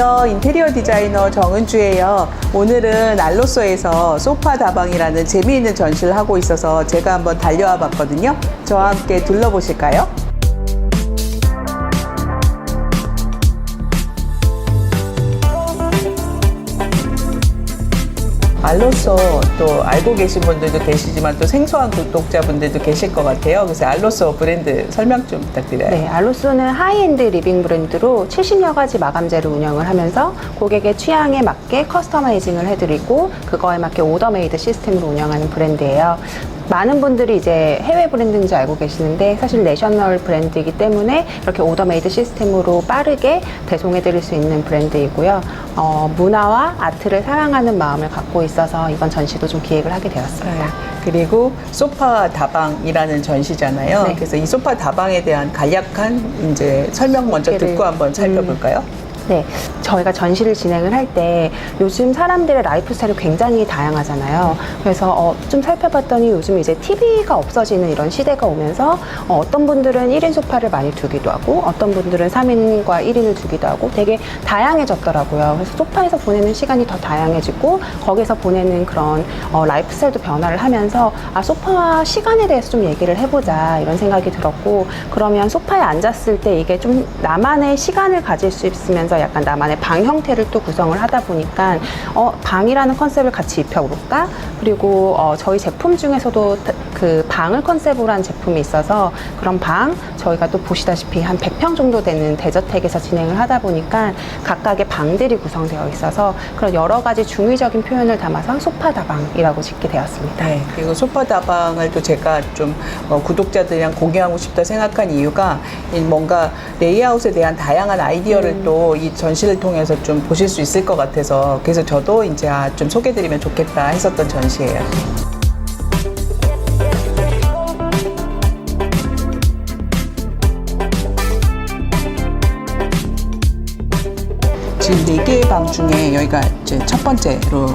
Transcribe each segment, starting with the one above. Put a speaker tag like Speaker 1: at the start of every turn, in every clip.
Speaker 1: 안녕하세요. 인테리어 디자이너 정은주예요. 오늘은 알로소에서 소파 다방이라는 재미있는 전시를 하고 있어서 제가 한번 달려와 봤거든요. 저와 함께 둘러보실까요? 알로소 또 알고 계신 분들도 계시지만 또 생소한 구독자분들도 계실 것 같아요. 그래서 알로소 브랜드 설명 좀 부탁드려요.
Speaker 2: 네, 알로소는 하이엔드 리빙 브랜드로 70여 가지 마감재를 운영을 하면서 고객의 취향에 맞게 커스터마이징을 해드리고 그거에 맞게 오더메이드 시스템으로 운영하는 브랜드예요. 많은 분들이 이제 해외 브랜드인 줄 알고 계시는데 사실 내셔널 브랜드이기 때문에 이렇게 오더메이드 시스템으로 빠르게 배송해 드릴 수 있는 브랜드이고요. 어, 문화와 아트를 사랑하는 마음을 갖고 있어서 이번 전시도 좀 기획을 하게 되었습니다.
Speaker 1: 네. 그리고 소파 다방이라는 전시잖아요.
Speaker 2: 네.
Speaker 1: 그래서 이 소파 다방에 대한 간략한 이제 설명 먼저 듣고 한번 살펴볼까요?
Speaker 2: 네, 저희가 전시를 진행을 할 때 요즘 사람들의 라이프 스타일이 굉장히 다양하잖아요. 그래서 어, 좀 살펴봤더니 요즘 이제 TV가 없어지는 이런 시대가 오면서 어, 떤 분들은 1인 소파를 많이 두기도 하고 어떤 분들은 3인과 1인을 두기도 하고 되게 다양해졌더라고요. 그래서 소파에서 보내는 시간이 더 다양해지고 거기서 보내는 그런 어, 라이프 스타일도 변화를 하면서 아, 소파 시간에 대해서 좀 얘기를 해보자 이런 생각이 들었고 그러면 소파에 앉았을 때 이게 좀 나만의 시간을 가질 수 있으면서 약간 나만의 방 형태를 또 구성을 하다 보니까 어, 방이라는 컨셉을 같이 입혀볼까? 그리고 어, 저희 제품 중에서도 다- 그 방을 컨셉으로 한 제품이 있어서 그런 방 저희가 또 보시다시피 한 100평 정도 되는 대저택에서 진행을 하다 보니까 각각의 방들이 구성되어 있어서 그런 여러 가지 중의적인 표현을 담아서 소파 다방이라고 짓게 되었습니다.
Speaker 1: 네. 그리고 소파 다방을 또 제가 좀 어, 구독자들이랑 공유하고 싶다 생각한 이유가 이 뭔가 레이아웃에 대한 다양한 아이디어를
Speaker 2: 음.
Speaker 1: 또이 전시를 통해서 좀 보실 수 있을 것 같아서 그래서 저도 이제 아, 좀 소개드리면 좋겠다 했었던 전시예요. 지금 네 개의 방 중에 여기가 이제 첫 번째로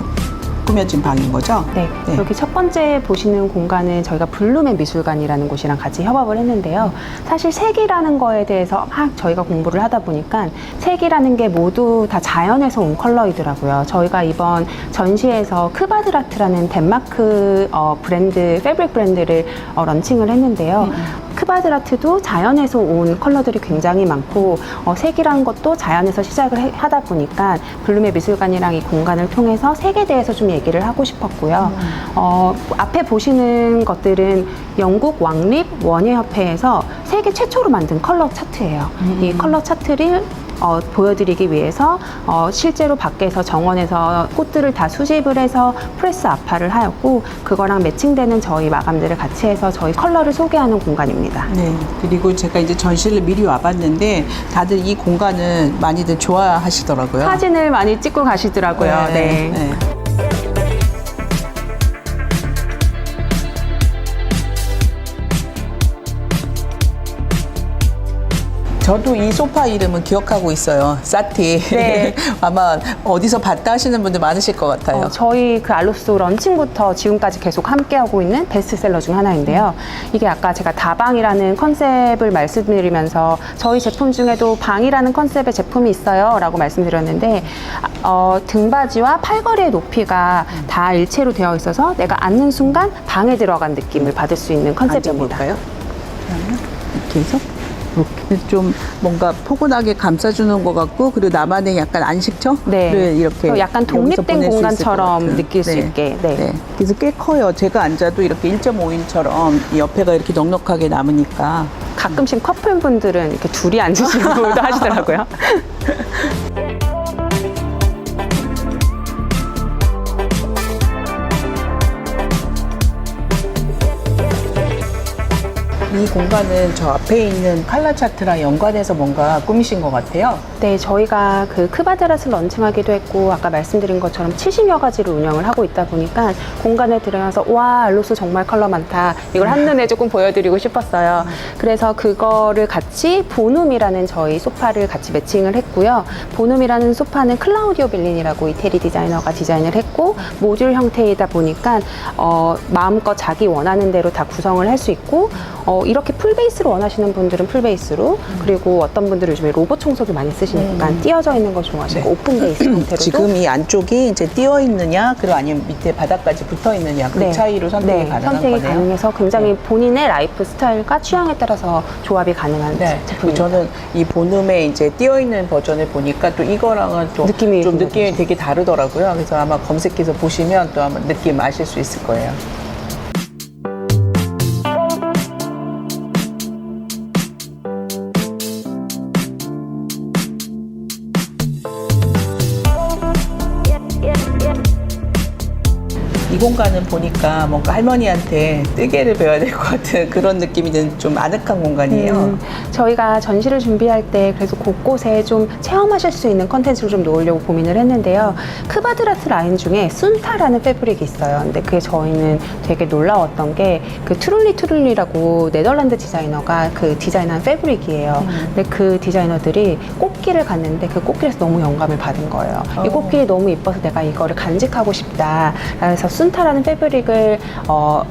Speaker 1: 꾸며진 방인 거죠?
Speaker 2: 네,
Speaker 1: 네.
Speaker 2: 여기 첫 번째 보시는 공간은 저희가 블룸의 미술관이라는 곳이랑 같이 협업을 했는데요. 사실 색이라는 거에 대해서 막 저희가 공부를 하다 보니까 색이라는 게 모두 다 자연에서 온 컬러이더라고요. 저희가 이번 전시에서 크바드라트라는 덴마크 어, 브랜드, 패브릭 브랜드를 어, 런칭을 했는데요. 크바드라트도 자연에서 온 컬러들이 굉장히 많고 어, 색이라는 것도 자연에서 시작을 해- 하다 보니까 블룸의 미술관이랑 이 공간을 통해서 색에 대해서 좀 얘기를 하고 싶었고요. 어, 앞에 보시는 것들은 영국 왕립 원예협회에서 세계 최초로 만든 컬러 차트예요. 이 컬러 차트를 어, 보여드리기 위해서 어, 실제로 밖에서 정원에서 꽃들을 다 수집을 해서 프레스 압화를 하였고 그거랑 매칭되는 저희 마감들을 같이 해서 저희 컬러를 소개하는 공간입니다.
Speaker 1: 네. 그리고 제가 이제 전시를 미리 와봤는데 다들 이 공간을 많이들 좋아하시더라고요.
Speaker 2: 사진을 많이 찍고 가시더라고요. 네.
Speaker 1: 네. 저도 이 소파 이름은 기억하고 있어요. 사티.
Speaker 2: 네.
Speaker 1: 아마 어디서 봤다 하시는 분들 많으실 것 같아요.
Speaker 2: 어, 저희 그 알로소 런칭부터 지금까지 계속 함께하고 있는 베스트셀러 중 하나인데요. 이게 아까 제가 다방이라는 컨셉을 말씀드리면서 저희 제품 중에도 방이라는 컨셉의 제품이 있어요. 라고 말씀드렸는데, 어, 등받이와 팔걸이의 높이가 다 일체로 되어 있어서 내가 앉는 순간 방에 들어간 느낌을 받을 수 있는 컨셉입니다.
Speaker 1: 앉아볼까요? 이렇게 해서 이렇게 좀 뭔가 포근하게 감싸주는 것 같고 그리고 나만의 약간 안식처를
Speaker 2: 네.
Speaker 1: 이렇게
Speaker 2: 약간 독립된 공간처럼. 느낄 수 있게, 네.
Speaker 1: 그래서 꽤 커요. 제가 앉아도 이렇게 1.5인처럼 옆에가 이렇게 넉넉하게 남으니까
Speaker 2: 가끔씩 커플분들은 이렇게 둘이 앉으시고도 하시더라고요.
Speaker 1: 이 공간은 저 앞에 있는 칼라 차트랑 연관해서 뭔가 꾸미신 것 같아요.
Speaker 2: 네, 저희가 그 크바드라스를 런칭하기도 했고 아까 말씀드린 것처럼 70여 가지를 운영을 하고 있다 보니까 공간에 들어가서 와 알로스 정말 컬러 많다 이걸 한눈에 조금 보여드리고 싶었어요. 그래서 그거를 같이 보눔이라는 저희 소파를 같이 매칭을 했고요. 보눔이라는 소파는 클라우디오 벨린이라고 이태리 디자이너가 디자인을 했고 모듈 형태이다 보니까 어, 마음껏 자기 원하는 대로 다 구성을 할 수 있고 어, 이렇게 풀 베이스로 원하시는 분들은 풀 베이스로 그리고 어떤 분들은 요즘에 로봇 청소기 많이 쓰시니까 띄어져 있는 걸 좋아하시고
Speaker 1: 네.
Speaker 2: 오픈 베이스 형태로도
Speaker 1: 지금 이 안쪽이 이제 띄어 있느냐, 그리고 아니면 밑에 바닥까지 붙어 있느냐 그 차이로 선택이
Speaker 2: 네,
Speaker 1: 가능한
Speaker 2: 선택이
Speaker 1: 거네요.
Speaker 2: 가능해서 굉장히 본인의 라이프 스타일과 취향에 따라서 조합이 가능한
Speaker 1: 네,
Speaker 2: 제품입니다.
Speaker 1: 저는 이 보눔에 이제 띄어 있는 버전을 보니까 또 이거랑은 또
Speaker 2: 느낌이 좀좀
Speaker 1: 느낌이 되게 다르더라고요. 그래서 아마 검색해서 보시면 또 한번 느낌 아실 수 있을 거예요. 공간은 보니까 뭔가 할머니한테 뜨개를 배워야 될 것 같은 그런 느낌이 드는 좀 아늑한 공간이에요.
Speaker 2: 음, 저희가 전시를 준비할 때 그래서 곳곳에 좀 체험하실 수 있는 컨텐츠를 좀 놓으려고 고민을 했는데요. 크바드라트 라인 중에 순타라는 패브릭이 있어요. 근데 그게 저희는 되게 놀라웠던 게 그 트룰리 트룰리라고 네덜란드 디자이너가 그 디자인한 패브릭이에요. 근데 그 디자이너들이 꽃길을 갔는데 그 꽃길에서 너무 영감을 받은 거예요. 이
Speaker 1: 어.
Speaker 2: 꽃길이 너무 이뻐서 내가 이거를 간직하고 싶다. 그래서 순타 라는 패브릭을 어,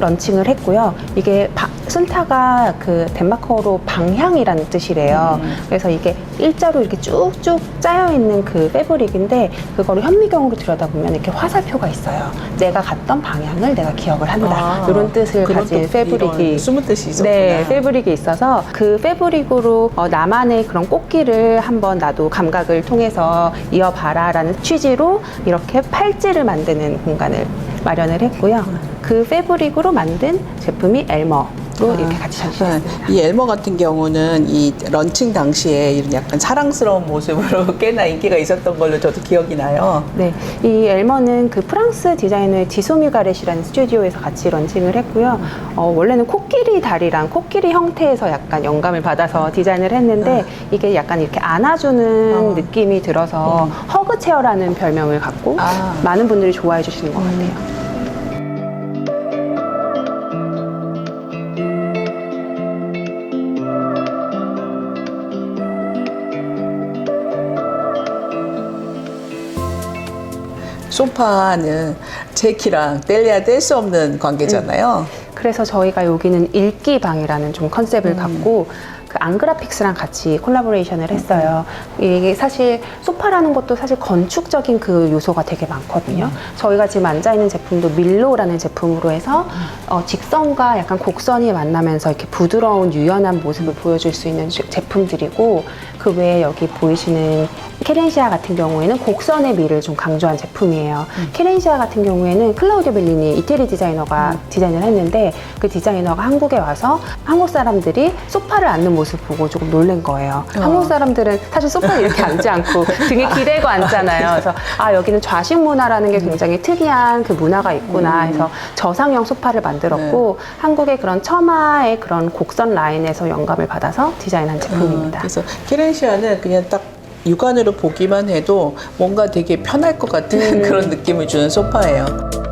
Speaker 2: 런칭을 했고요. 이게 바- 순타가 그 덴마크어로 방향이라는 뜻이래요. 그래서 이게 일자로 이렇게 쭉쭉 짜여 있는 그 패브릭인데 그거를 현미경으로 들여다보면 이렇게 화살표가 있어요. 내가 갔던 방향을 내가 기억을 한다.
Speaker 1: 아,
Speaker 2: 이런 뜻을 가진
Speaker 1: 또
Speaker 2: 패브릭이
Speaker 1: 숨은 뜻이 있었구나.
Speaker 2: 네, 패브릭이 있어서 그 패브릭으로 어, 나만의 그런 꽃길을 한번 나도 감각을 통해서 이어봐라라는 취지로 이렇게 팔찌를 만드는 공간을 마련을 했고요. 그 패브릭으로 만든 제품이 엘머 로 이렇게 같이 전시했습니다.
Speaker 1: 네, 이 엘머 같은 경우는 이 런칭 당시에 이런 약간 사랑스러운 모습으로 꽤나 인기가 있었던 걸로 저도 기억이 나요.
Speaker 2: 네, 이 엘머는 그 프랑스 디자이너의 디소미 가렛이라는 스튜디오에서 같이 런칭을 했고요. 어, 원래는 코끼리 다리랑 코끼리 형태에서 약간 영감을 받아서 디자인을 했는데 이게 약간 이렇게 안아주는
Speaker 1: 어.
Speaker 2: 느낌이 들어서 허그 체어라는 별명을 갖고
Speaker 1: 아.
Speaker 2: 많은 분들이 좋아해 주시는 것 같아요.
Speaker 1: 소파는 제키랑 뗄래야 뗄 수 없는 관계잖아요.
Speaker 2: 그래서 저희가 여기는 읽기 방이라는 좀 컨셉을 갖고 그 앙그라픽스랑 같이 콜라보레이션을 했어요. 이게 사실 소파라는 것도 사실 건축적인 그 요소가 되게 많거든요. 저희가 지금 앉아 있는 제품도 밀로라는 제품으로 해서 어, 직선과 약간 곡선이 만나면서 이렇게 부드러운 유연한 모습을 보여줄 수 있는 제- 제품들이고 그 외에 여기 보이시는 케렌시아 같은 경우에는 곡선의 미를 좀 강조한 제품이에요. 케렌시아 같은 경우에는 클라우디오 벨리니 이태리 디자이너가 디자인을 했는데 그 디자이너가 한국에 와서 한국 사람들이 소파를 앉는 모습 보고 조금 놀란 거예요.
Speaker 1: 어.
Speaker 2: 한국 사람들은 사실 소파에 이렇게 앉지 않고 등에 기대고 앉잖아요. 그래서 아 여기는 좌식 문화라는 게 굉장히 특이한 그 문화가 있구나 해서 저상형 소파를 만들었고 한국의 그런 처마의 그런 곡선 라인에서 영감을 받아서 디자인한 제품입니다.
Speaker 1: 어, 그래서 키렌시아는 그냥 딱 육안으로 보기만 해도 뭔가 되게 편할 것 같은 그런 느낌을 주는 소파예요.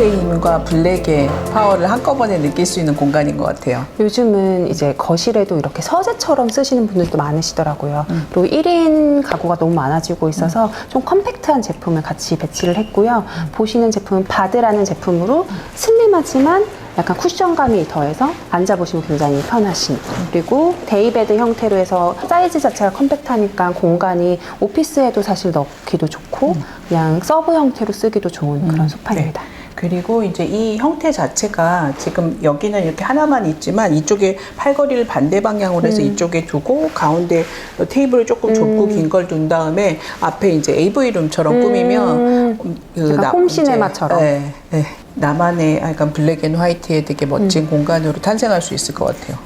Speaker 1: 힘과 블랙의 파워를 한꺼번에 느낄 수 있는 공간인 것 같아요.
Speaker 2: 요즘은 이제 거실에도 이렇게 서재처럼 쓰시는 분들도 많으시더라고요. 그리고 1인 가구가 너무 많아지고 있어서 좀 컴팩트한 제품을 같이 배치를 했고요. 보시는 제품은 바드라는 제품으로 슬림하지만 약간 쿠션감이 더해서 앉아보시면 굉장히 편하신 그리고 데이베드 형태로 해서 사이즈 자체가 컴팩트하니까 공간이 오피스에도 사실 넣기도 좋고 그냥 서브 형태로 쓰기도 좋은 그런 소파입니다.
Speaker 1: 네. 그리고 이제 이 형태 자체가 지금 여기는 이렇게 하나만 있지만 이쪽에 팔걸이를 반대 방향으로 해서 이쪽에 두고 가운데 테이블을 조금 좁고 긴 걸 둔 다음에 앞에 이제 AV 룸처럼 꾸미면 음, 그
Speaker 2: 약간 홈
Speaker 1: 이제,
Speaker 2: 시네마처럼.
Speaker 1: 네, 네. 나만의 약간 블랙 앤 화이트의 되게 멋진 공간으로 탄생할 수 있을 것 같아요.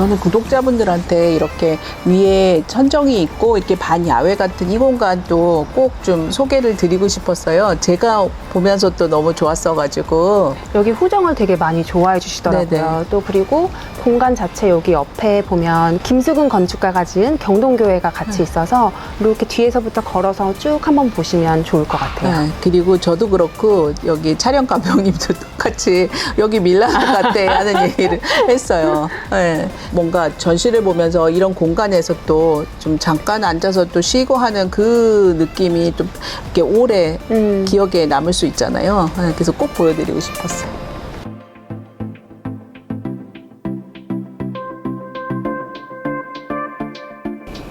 Speaker 1: 저는 구독자분들한테 이렇게 위에 천정이 있고 이렇게 반야외 같은 이 공간도 꼭 좀 소개를 드리고 싶었어요. 제가 보면서 또 너무 좋았어가지고
Speaker 2: 여기 후정을 되게 많이 좋아해 주시더라고요.
Speaker 1: 네네.
Speaker 2: 또 그리고 공간 자체 여기 옆에 보면 김수근 건축가가 지은 경동교회가 같이
Speaker 1: 네.
Speaker 2: 있어서 이렇게 뒤에서부터 걸어서 쭉 한번 보시면 좋을 것 같아요.
Speaker 1: 네, 그리고 저도 그렇고 여기 촬영 감독님도 똑같이 여기 밀라노 같대 하는 얘기를 했어요. 네, 뭔가 전시를 보면서 이런 공간에서 또 좀 잠깐 앉아서 또 쉬고 하는 그 느낌이 또 이렇게 오래
Speaker 2: 음.
Speaker 1: 기억에 남을 수 있잖아요. 네, 그래서 꼭 보여드리고 싶었어요.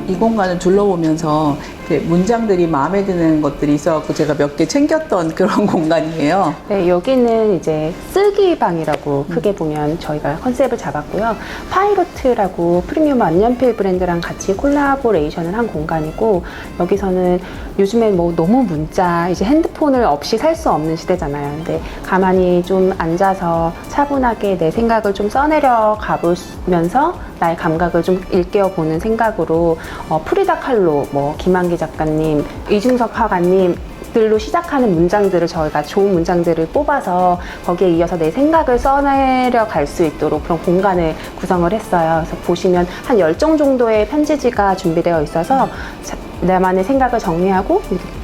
Speaker 1: 이 공간을 둘러보면서 문장들이 마음에 드는 것들이 있어갖고 제가 몇 개 챙겼던 그런 공간이에요.
Speaker 2: 네, 여기는 이제 쓰기 방이라고 크게 보면 저희가 컨셉을 잡았고요. 파이로트라고 프리미엄 안연필 브랜드랑 같이 콜라보레이션을 한 공간이고 여기서는 요즘에 뭐 너무 문자 이제 핸드폰을 없이 살 수 없는 시대잖아요. 근데 가만히 좀 앉아서 차분하게 내 생각을 좀 써내려 가보면서 나의 감각을 좀 일깨워 보는 생각으로 어, 프리다 칼로 뭐 김한기 작가님, 이중석 화가님 들로 시작하는 문장들을 저희가 좋은 문장들을 뽑아서 거기에 이어서 내 생각을 써내려 갈 수 있도록 그런 공간을 구성을 했어요. 그래서 보시면 한 10종 정도의 편지지가 준비되어 있어서 자- 나만의 생각을 정리하고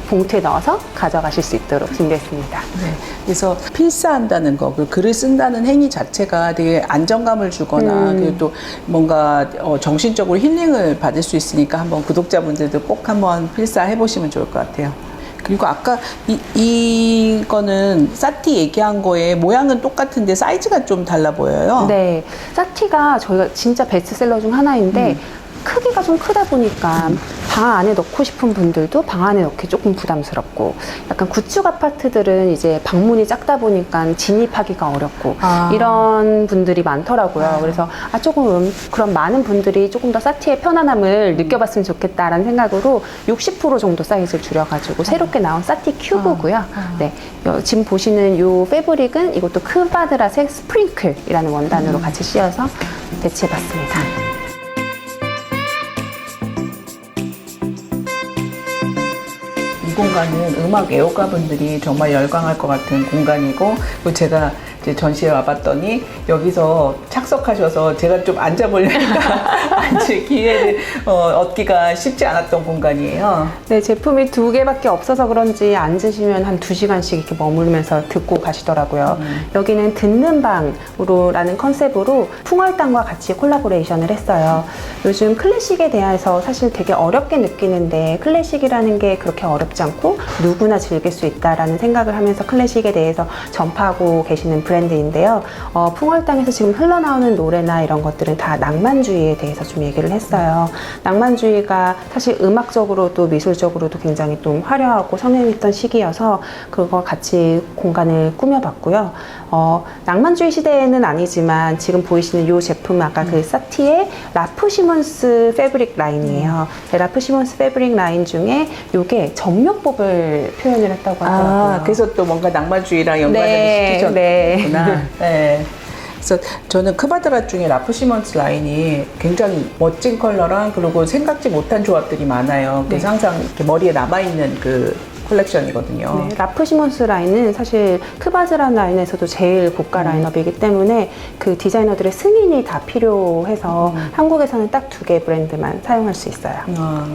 Speaker 2: 봉투에 넣어서 가져가실 수 있도록 준비했습니다.
Speaker 1: 네. 그래서 필사한다는 거, 그 글을 쓴다는 행위 자체가 되게 안정감을 주거나
Speaker 2: 음.
Speaker 1: 그리고 또 뭔가 어, 정신적으로 힐링을 받을 수 있으니까 한번 구독자분들도 꼭 한번 필사해 보시면 좋을 것 같아요. 그리고 아까 이, 이거는 사티 얘기한 거에 모양은 똑같은데 사이즈가 좀 달라 보여요.
Speaker 2: 네. 사티가 저희가 진짜 베스트셀러 중 하나인데
Speaker 1: 음.
Speaker 2: 크기가 좀 크다 보니까 방 안에 넣고 싶은 분들도 방 안에 넣기 조금 부담스럽고 약간 구축 아파트들은 이제 방문이 작다 보니까 진입하기가 어렵고
Speaker 1: 아.
Speaker 2: 이런 분들이 많더라고요.
Speaker 1: 아.
Speaker 2: 그래서 아 조금 그런 많은 분들이 조금 더 사티의 편안함을 느껴봤으면 좋겠다라는 생각으로 60% 정도 사이즈를 줄여가지고 새롭게 나온 사티 큐브고요.
Speaker 1: 아.
Speaker 2: 네, 요- 지금 보시는 이 패브릭은 이것도 크바드라색 스프링클이라는 원단으로 같이 씌어서 배치해봤습니다.
Speaker 1: 공간은 음악 애호가분들이 정말 열광할 것 같은 공간이고 그리고 제가 이제 전시회 와봤더니 여기서 착석하셔서 제가 좀 앉아보려니까 앉을 기회를 어, 얻기가 쉽지 않았던 공간이에요.
Speaker 2: 네, 제품이 두 개밖에 없어서 그런지 앉으시면 한 두 시간씩 이렇게 머물면서 듣고 가시더라고요. 여기는 듣는 방으로라는 컨셉으로 풍월당과 같이 콜라보레이션을 했어요. 요즘 클래식에 대해서 사실 되게 어렵게 느끼는데 클래식이라는 게 그렇게 어렵지 않고 누구나 즐길 수 있다라는 생각을 하면서 클래식에 대해서 전파하고 계시는 브랜드인데요. 어, 풍월당에서 지금 흘러나오는 노래나 이런 것들은 다 낭만주의에 대해서 좀 얘기를 했어요. 낭만주의가 사실 음악적으로도 미술적으로도 굉장히 좀 화려하고 성행했던 시기여서 그거 같이 공간을 꾸며봤고요. 어, 낭만주의 시대에는 아니지만 지금 보이시는 이 제품은 아까 그 사티의 라프 시몬스 패브릭 라인이에요. 네, 라프 시몬스 패브릭 라인 중에 이게 전묘법을 표현을 했다고 하더라고요.
Speaker 1: 아, 그래서 또 뭔가 낭만주의랑 연관을
Speaker 2: 네,
Speaker 1: 시키셨구나. 네. 그래서 저는 크바드라 중에 라프 시먼스 라인이 굉장히 멋진 컬러랑 그리고 생각지 못한 조합들이 많아요. 그래서
Speaker 2: 네.
Speaker 1: 항상 이렇게 머리에 남아있는 그 콜렉션이거든요.
Speaker 2: 네, 라프 시몬스 라인은 사실 크바즈라는 라인에서도 제일 고가 라인업이기 때문에 그 디자이너들의 승인이 다 필요해서 한국에서는 딱 두 개 브랜드만 사용할 수 있어요.
Speaker 1: 아.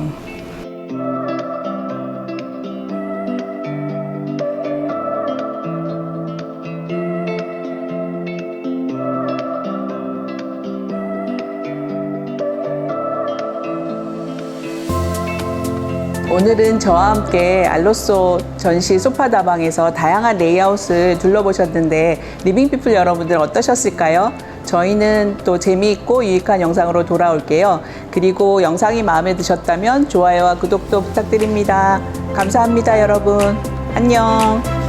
Speaker 1: 오늘은 저와 함께 알로소 전시 소파 다방에서 다양한 레이아웃을 둘러보셨는데 리빙피플 여러분들 어떠셨을까요? 저희는 또 재미있고 유익한 영상으로 돌아올게요. 그리고 영상이 마음에 드셨다면 좋아요와 구독도 부탁드립니다. 감사합니다, 여러분. 안녕.